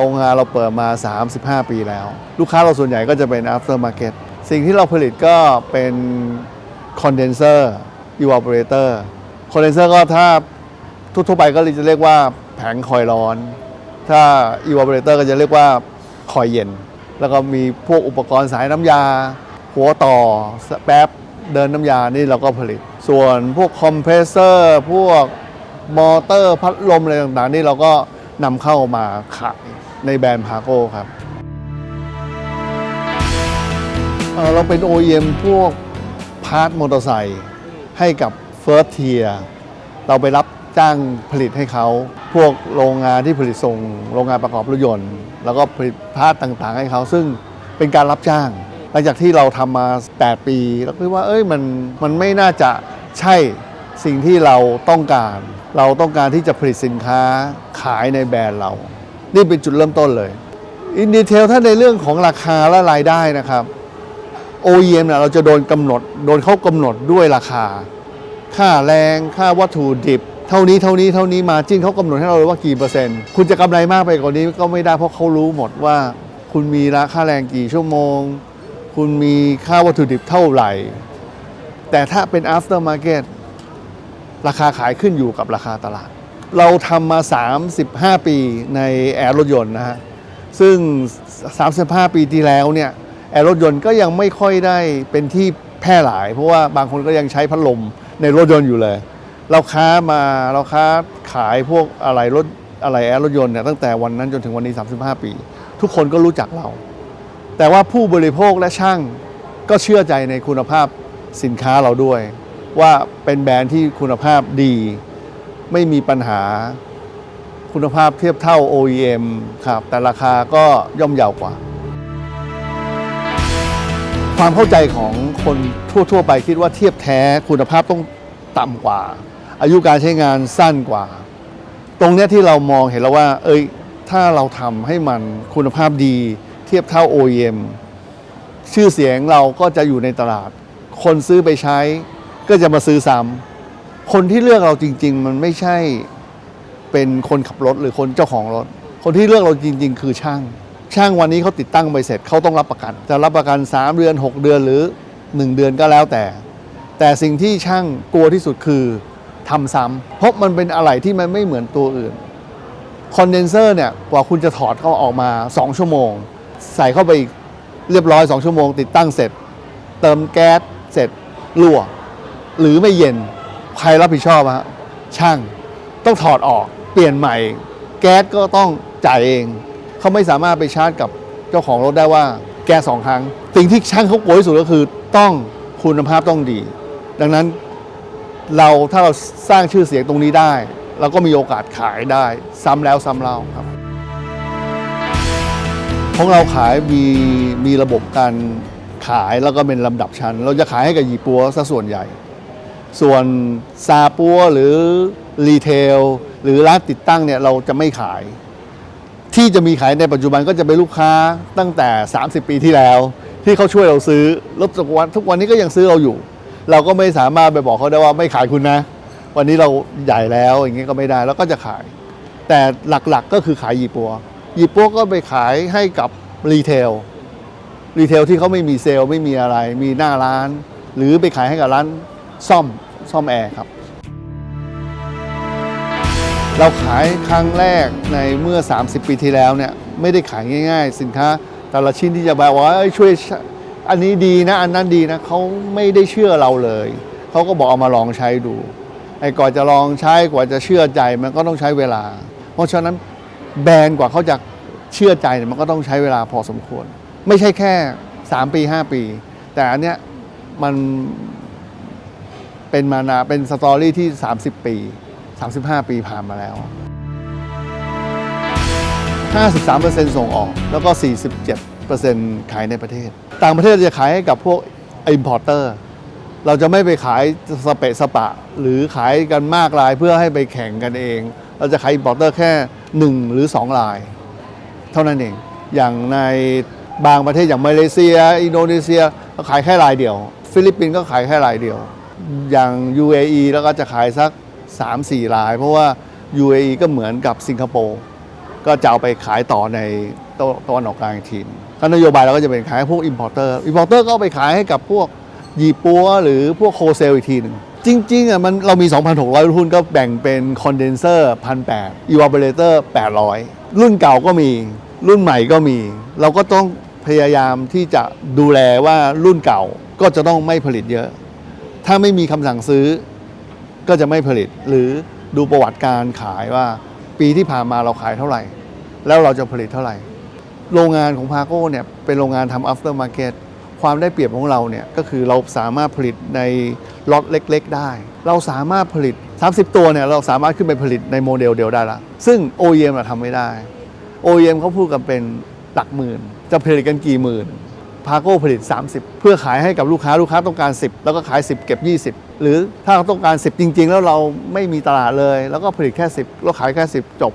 โรงงานเราเปิดมา 35 ปีแล้ว ลูกค้าเราส่วนใหญ่ก็จะเป็น after market สิ่งที่เราผลิตก็เป็น condenser evaporator condenser ก็ถ้าทั่วไปก็จะเรียกว่าแผงคอยร้อน ถ้า evaporator ก็จะเรียกว่าคอยเย็น แล้วก็มีพวกอุปกรณ์สายน้ำยา หัวต่อแป๊บเดินน้ำยานี่เราก็ผลิต ส่วนพวกคอมเพรสเซอร์พวกมอเตอร์พัดลมอะไรต่างๆ นี่เราก็นำเข้ามาขาย ในแบรนด์พาโก้ครับเเราเป็น OEM พวกพาร์ทมอเตอร์ไซค์ให้กับ First Tier เราไปรับจ้างผลิตให้เขา พวกโรงงานที่ผลิตส่งโรงงานประกอบรถยนต์ แล้วก็ผลิตพาร์ทต่างๆ ให้เขา ซึ่งเป็นการรับจ้าง หลังจากที่เราทำมา 8 ปีเราคิดว่าเอ้ยมันมันไม่น่าจะใช่สิ่งที่เราต้องการ เราต้องการที่จะผลิตสินค้าขายในแบรนด์เรา นี่เป็นจุดเริ่มต้นเลย อินดีเทลถ้าในเรื่องของราคาและรายได้นะครับ OEM เนี่ยเราจะโดนกำหนด โดนเขากำหนดด้วยราคา ค่าแรงค่าวัตถุดิบ เท่านี้เท่านี้เท่านี้มาจิ้นเขากำหนดให้เราเลยว่ากี่เปอร์เซ็นต์ คุณจะกำไรมากไปกว่านี้ก็ไม่ได้เพราะเขารู้หมดว่า คุณมีราค่าแรงกี่ชั่วโมง คุณมีค่าวัตถุดิบเท่าไหร่ แต่ถ้าเป็น after market ราคาขายขึ้นอยู่กับราคาตลาด เราทำมา 35 ปีในแอร์รถยนต์นะฮะ ซึ่ง 35 ปีที่แล้วเนี่ยแอร์รถยนต์ก็ยังไม่ค่อยได้เป็นที่แพร่หลาย เพราะว่าบางคนก็ยังใช้พัดลมในรถยนต์อยู่เลย เราค้ามาเราค้าขายพวกอะไรรถอะไรแอร์รถยนต์เนี่ยตั้งแต่วันนั้นจนถึงวันนี้ 35 ปี ทุกคนก็รู้จักเรา แต่ว่าผู้บริโภคและช่างก็เชื่อใจในคุณภาพสินค้าเราด้วย ว่าเป็นแบรนด์ที่คุณภาพดี ไม่มีปัญหาคุณภาพเทียบเท่า OEM ครับ แต่ราคาก็ย่อมเยาวกว่า ความเข้าใจของคนทั่ว ๆ ไปคิดว่าเทียบแท้คุณภาพต้องต่ำกว่า อายุการใช้งานสั้นกว่า ตรงเนี้ยที่เรามองเห็นแล้วว่า เอ้ย ถ้าเราทำให้มันคุณภาพดี เทียบเท่า OEM ชื่อเสียงเราก็จะอยู่ในตลาด คนซื้อไปใช้ก็จะมาซื้อซ้ำ คนที่เลือกเราจริง ๆ มันไม่ใช่เป็นคนขับรถหรือคนเจ้าของรถ คนที่เลือกเราจริง ๆ คือช่าง ช่างวันนี้เขาติดตั้งไปเสร็จเขาต้องรับประกัน จะรับประกัน 3 เดือน 6 เดือนหรือ 1 เดือนก็แล้วแต่ แต่สิ่งที่ช่างกลัวที่สุดคือทำซ้ำเพราะมันเป็นอะไหล่ที่มันไม่เหมือนตัวอื่นคอนเดนเซอร์เนี่ยกว่าคุณจะถอดเขาออกมา 2 ชั่วโมง ใส่เข้าไปอีกเรียบร้อย 2 ชั่วโมง ติดตั้งเสร็จ เติมแก๊สเสร็จรั่ว หรือไม่เย็น ใครรับผิดชอบฮะช่างต้องถอดออกเปลี่ยนใหม่ แก๊สก็ต้องจ่ายเอง เขาไม่สามารถไปชาร์จกับเจ้าของรถได้ว่าแก๊สสองครั้ง สิ่งที่ช่างเขากลัวที่สุดก็คือต้องคุณภาพต้องดี ดังนั้นเราถ้าเราสร้างชื่อเสียงตรงนี้ได้เราก็มีโอกาสขายได้ซ้ำแล้วซ้ำเล่าครับของเราขายมีมีระบบการขายแล้วก็เป็นลำดับชั้น เราจะขายให้กับยี่ปัวซะส่วนใหญ่ ส่วนซาปัวหรือรีเทลหรือร้านติดตั้งเนี่ยเราจะไม่ขาย ที่จะมีขายในปัจจุบันก็จะเป็นลูกค้าตั้งแต่ 30 ปีที่แล้ว ที่เขาช่วยเราซื้อล้วทุกวันทุกวันนี้ก็ยังซื้อเราอยู่ เราก็ไม่สามารถไปบอกเขาได้ว่าไม่ขายคุณนะ วันนี้เราใหญ่แล้วอย่างงี้ก็ไม่ได้แล้วก็จะขาย แต่หลักๆก็คือขายยีปัวยีปัวก็ไปขายให้กับรีเทลรีเทลที่เขาไม่มีเซลล์ไม่มีอะไร มีหน้าร้าน หรือไปขายให้กับร้าน ซ่อมซ่อมแอร์ครับ เราขายครั้งแรกในเมื่อ 30 ปีที่แล้วเนี่ยไม่ได้ขายง่าย ๆ สินค้า แต่ละชิ้นที่จะแบบว่าช่วยอันนี้ดีนะ อันนั้นดีนะเขาไม่ได้เชื่อเราเลยเขาก็บอกเอามาลองใช้ดูไอ้ก่อนจะลองใช้กว่าจะเชื่อใจมันก็ต้องใช้เวลา เพราะฉะนั้นแบรนด์กว่าเขาจะเชื่อใจเนี่ยมันก็ต้องใช้เวลาพอสมควร ไม่ใช่แค่ 3 ปี 5 ปี แต่อันเนี้ยมัน เป็นมานาเป็นสตอรี่ที่ 30 ปี 35 ปีผ่านมาแล้ว 53%ส่งออก แล้วก็ 47%ขายในประเทศ ต่างประเทศจะขายให้กับพวก importer เราจะไม่ไปขายสเปะสปะ หรือขายกันมากรายเพื่อให้ไปแข่งกันเอง เราจะขาย importer แค่ 1 หรือ2ราย เท่านั้นเอง อย่างในบางประเทศอย่างมาเลเซีย อินโดนีเซียก็ขายแค่รายเดียว ฟิลิปปินส์ก็ขายแค่รายเดียว อย่าง UAE แล้วก็จะขายสัก 3-4ราย เพราะว่า UAE ก็เหมือนกับสิงคโปร์ก็จะเอาไปขายต่อในตะตะวันออกกลางอีกทีนก็นโยบายเราก็จะเป็นขายให้พวก importer importer ก็เอาไปขายให้กับพวกยีปัวหรือพวกโคเซลอีกทีหนึ่งจริงๆอะมันเรามี 2,600 รุ่นก็แบ่งเป็นคอนเดนเซอร์1,800 evaporator 800 รุ่นเก่าก็มี รุ่นใหม่ก็มี เราก็ต้องพยายามที่จะดูแลว่ารุ่นเก่าก็จะต้องไม่ผลิตเยอะ ถ้าไม่มีคำสั่งซื้อก็จะไม่ผลิต หรือดูประวัติการขายว่าปีที่ผ่านมาเราขายเท่าไหร่ แล้วเราจะผลิตเท่าไหร่ โรงงานของพาโก้เนี่ยเป็นโรงงานทำ after market ความได้เปรียบของเราเนี่ยก็คือเราสามารถผลิตในล็อตเล็ก ๆ ได้ เราสามารถผลิต 30 ตัวเนี่ยเราสามารถขึ้นไปผลิตในโมเดลเดียวได้ละซึ่ง OEM เราทำไม่ได้ OEM เขาพูดกันเป็นหลักหมื่น จะผลิตกันกี่หมื่น พาโก้ผลิต 30 เพื่อขายให้กับลูกค้าลูกค้าต้องการ 10 แล้วก็ขาย 10 เก็บ 20 หรือถ้าเราต้องการ 10 จริง ๆ แล้วเราไม่มีตลาดเลย แล้วก็ผลิตแค่ 10 แล้วขายแค่ 10 จบ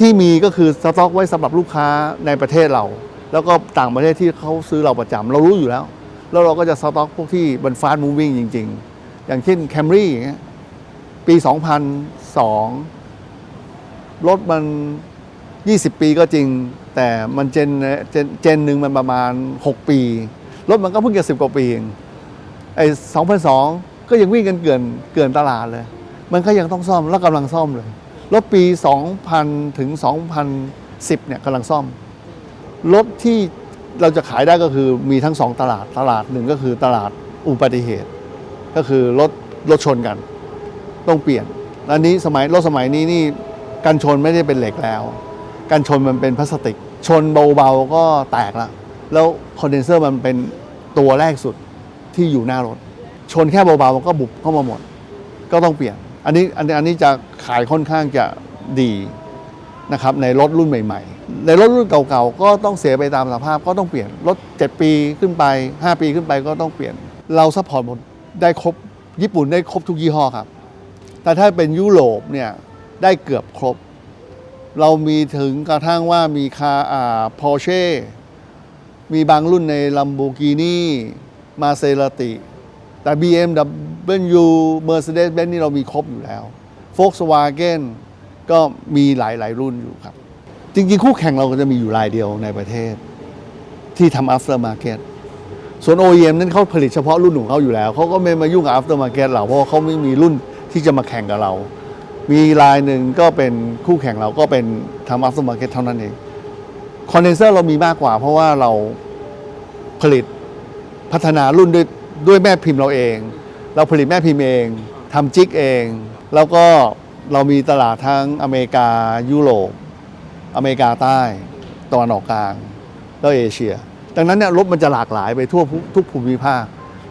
ที่มีก็คือสต็อกไว้สำหรับลูกค้าในประเทศเรา แล้วก็ต่างประเทศที่เขาซื้อเราประจำเรารู้อยู่แล้ว แล้วเราก็จะสต็อกพวกที่มันฟาสต์มูวิ่งจริง ๆ อย่างเช่น Camry อย่ปี 2002 รถมัน 20 ปีก็จริง แต่มันเจนเจนเจนหนึ่งมันประมาณ 6 ปี รถมันก็เพิ่งจะสิบกว่าปีเองไอ้2002ก็ยังวิ่งกันเกินเกินตลาดเลย มันก็ยังต้องซ่อมแล้วกำลังซ่อมเลย รถปี 2000 ถึง 2010 เนี่ยกำลังซ่อม รถที่เราจะขายได้ก็คือมีทั้งสองตลาด ตลาดหนึ่งก็คือตลาดอุบัติเหตุ ก็คือรถรถชนกัน ต้องเปลี่ยนอันนี้สมัยรถสมัยนี้นี่กันชนไม่ได้เป็นเหล็กแล้ว กันชนมันเป็นพลาสติก ชนเบาๆก็แตกละแล้วคอนเดนเซอร์มันเป็นตัวแรกสุดที่อยู่หน้ารถ ชนแค่เบาๆมันก็บุบเข้ามาหมด ก็ต้องเปลี่ยน อันนี้อันนี้อันนี้จะขายค่อนข้างจะดีนะครับในรถรุ่นใหม่ ๆ ในรถรุ่นเก่าๆก็ต้องเสียไปตามสภาพก็ต้องเปลี่ยน รถ 7 ปีขึ้นไป 5 ปีขึ้นไปก็ต้องเปลี่ยน เราซัพพอร์ตหมดได้ครบญี่ปุ่นได้ครบทุกยี่ห้อครับ แต่ถ้าเป็นยุโรปเนี่ยได้เกือบครบ เรามีถึงกระทั่งว่ามีคาอ่าพอเช่มีบางรุ่นใน Lamborghini m a s e r a t i แต่ BMW Mercedes-Benz นี่เรามีครบอยู่แล้ว Volkswagen ก็มีหลาย ๆ รุ่นอยู่ครับ จริง ๆ คู่แข่งเราก็จะมีอยู่รายเดียวในประเทศ ที่ทำ after market ส่วน OEM นั้นเขาผลิตเฉพาะรุ่นของเขาอยู่แล้ว เขาก็ไม่มายุ่งกับ after market เราเพราะเขาไม่มีรุ่นที่จะมาแข่งกับเรา มีรายหนึ่งก็เป็นคู่แข่งเราก็เป็นทำ after market เท่านั้นเองคอนเดนเซอร์เรามีมากกว่า เพราะว่าเราผลิตพัฒนารุ่นด้วยด้วยแม่พิมพ์เราเอง เราผลิตแม่พิมพ์เองทำจิกเอง แล้วก็เรามีตลาดทั้งอเมริกายุโรปอเมริกาใต้ตะวันออกกลาง แล้วเอเชีย ดังนั้นเนี่ยรถมันจะหลากหลายไปทั่วทุกภูมิภาค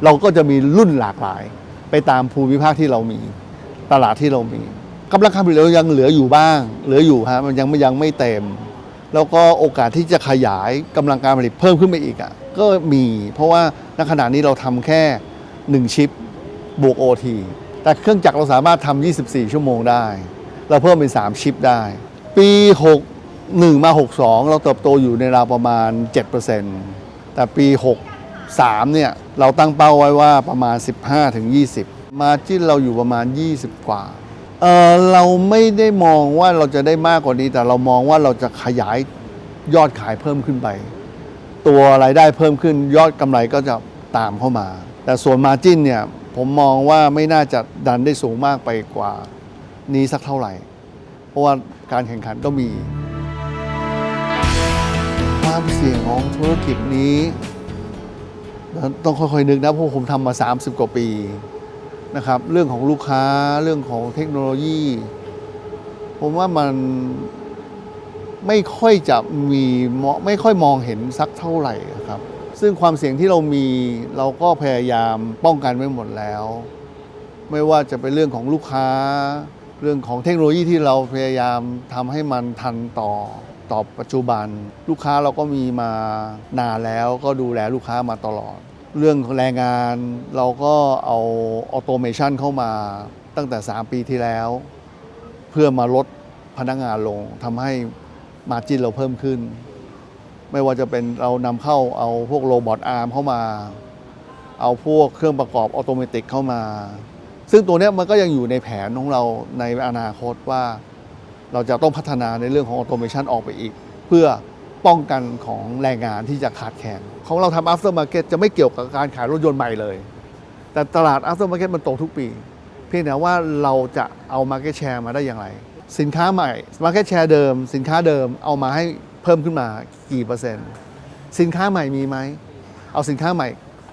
เราก็จะมีรุ่นหลากหลาย ไปตามภูมิภาคที่เรามี ตลาดที่เรามี กำลังการผลิตเรายังเหลืออยู่บ้าง เหลืออยู่ฮะมันยังไม่ยังไม่เต็ม แล้วก็โอกาสที่จะขยายกำลังการผลิตเพิ่มขึ้นไปอีกอะก็มี เพราะว่าณขณะนี้เราทำแค่ 1 ชิปบวก OT แต่เครื่องจักรเราสามารถทำ24 ชั่วโมงได้ เราเพิ่มเป็น 3 ชิปได้ ปี 61 มา 62 เราเติบโตอยู่ในราวประมาณ 7%แต่ปี 63 เนี่ย เราตั้งเป้าไว้ว่าประมาณ 15ถึง20 มาจิ้นเราอยู่ประมาณ 20 กว่า เออเราไม่ได้มองว่าเราจะได้มากกว่านี้ แต่เรามองว่าเราจะขยายยอดขายเพิ่มขึ้นไป ตัวรายได้เพิ่มขึ้นยอดกำไรก็จะตามเข้ามา แต่ส่วนมาจิ้นเนี่ยผมมองว่าไม่น่าจะดันได้สูงมากไปกว่านี้สักเท่าไหร่ เพราะว่าการแข่งขันก็มี ความเสี่ยงของธุรกิจนี้ ต้องค่อยๆนึกนะเพราะผมทำมา 30 กว่าปี นะครับ เรื่องของลูกค้าเรื่องของเทคโนโลยี ผมว่ามันไม่ค่อยจะมีมองไม่ค่อยมองเห็นสักเท่าไหร่ครับ ซึ่งความเสี่ยงที่เรามีเราก็พยายามป้องกันไว้หมดแล้ว ไม่ว่าจะเป็นเรื่องของลูกค้า เรื่องของเทคโนโลยีที่เราพยายามทำให้มันทันต่อต่อปัจจุบัน ลูกค้าเราก็มีมานานแล้วก็ดูแลลูกค้ามาตลอด เรื่องแรงงานเราก็เอาออโตเมชันเข้ามาตั้งแต่ 3 ปีที่แล้ว เพื่อมาลดพนักงานลงทำให้มาจินเราเพิ่มขึ้น ไม่ว่าจะเป็นเรานำเข้าเอาพวกโรบอทอาร์มเข้ามา เอาพวกเครื่องประกอบออโตเมติกเข้ามา ซึ่งตัวนี้มันก็ยังอยู่ในแผนของเราในอนาคตว่า เราจะต้องพัฒนาในเรื่องของออโตเมชันออกไปอีก เพื่อ ป้องกันของแรงงานที่จะขาดแคลนของเราทำ after market จะไม่เกี่ยวกับการขายรถยนต์ใหม่เลย แต่ตลาด after market มันโตทุกปี เพียงแต่ว่าเราจะเอา market share มาได้อย่างไร สินค้าใหม่ market share เดิม สินค้าเดิมเอามาให้เพิ่มขึ้นมากี่เปอร์เซ็นต์ สินค้าใหม่มีไหม เอาสินค้าใหม่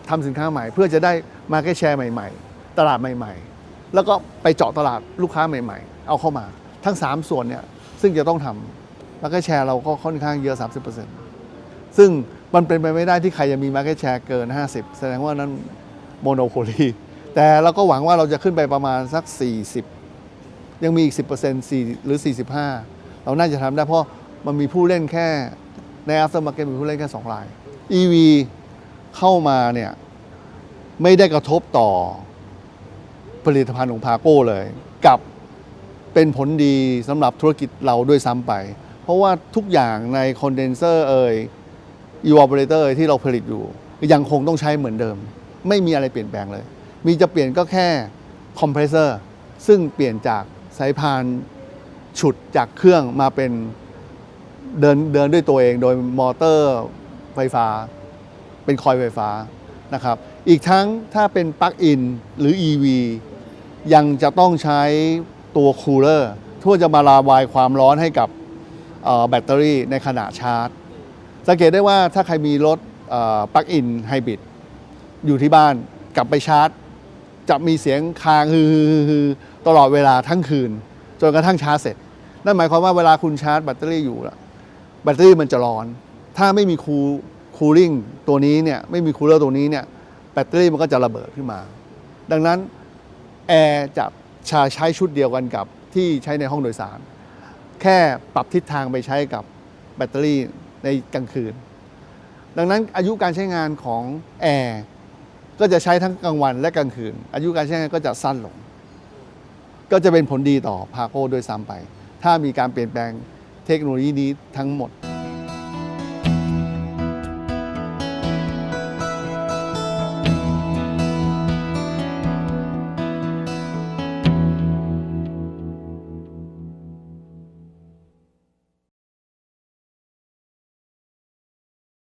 ทำสินค้าใหม่ เพื่อจะได้ market share ใหม่ ๆ ตลาดใหม่ ๆ แล้วก็ไปเจาะตลาดลูกค้าใหม่ ๆ เอาเข้ามา ทั้ง 3 ส่วนเนี่ยซึ่งจะต้องทำ market share เราก็ค่อนข้างเยอะ 30%ซึ่งมันเป็นไปไม่ได้ที่ใครจะมี market share เกิน 50 แสดงว่านั้นโมโนโพลีแต่เราก็หวังว่าเราจะขึ้นไปประมาณสัก 40 ยังมีอีก 10% 4หรือ 45 เราน่าจะทำได้เพราะมันมีผู้เล่นแค่ใน after market มีผู้เล่นแค่2ราย EV เข้ามาเนี่ยไม่ได้กระทบต่อผลิตภัณฑ์ของพาโก้เลย กับเป็นผลดีสำหรับธุรกิจเราด้วยซ้ำไป ราะว่าทุกอย่างในคอนเดนเซอร์เอ่ย evaporator เอ่ยที่เราผลิตอยู่ ยังคงต้องใช้เหมือนเดิม ไม่มีอะไรเปลี่ยนแปลงเลย มีจะเปลี่ยนก็แค่คอมเพรสเซอร์ซึ่งเปลี่ยนจากสายพานฉุดจากเครื่องมาเป็นเดินเดินด้วยตัวเองโดยมอเตอร์ไฟฟ้า เป็นคอยล์ไฟฟ้านะครับ อีกทั้งถ้าเป็นปลั๊กอินหรือ EV ยังจะต้องใช้ตัวคูลเลอร์เพื่อจะมาระบายความร้อนให้กับ แบตเตอรี่ในขณะชาร์จ สังเกตได้ว่าถ้าใครมีรถปลั๊กอินไฮบริดอยู่ที่บ้านกลับไปชาร์จ จะมีเสียงคางฮือตลอดเวลาทั้งคืน จนกระทั่งชาร์จเสร็จ นั่นหมายความว่าเวลาคุณชาร์จแบตเตอรี่อยู่แบตเตอรี่มันจะร้อน ถ้าไม่มีคูคูลิ่งตัวนี้เนี่ยไม่มีคูลเลอร์ตัวนี้เนี่ยแบตเตอรี่มันก็จะระเบิดขึ้นมา ดังนั้นแอร์จะช้ใช้ชุดเดียวกันกับที่ใช้ในห้องโดยสาร แค่ปรับทิศทางไปใช้กับแบตเตอรี่ในกลางคืน ดังนั้นอายุการใช้งานของแอร์ก็จะใช้ทั้งกลางวันและกลางคืน อายุการใช้งานก็จะสั้นลง ก็จะเป็นผลดีต่อพาโก้ด้วยซ้ำไป ถ้ามีการเปลี่ยนแปลงเทคโนโลยีนี้ทั้งหมด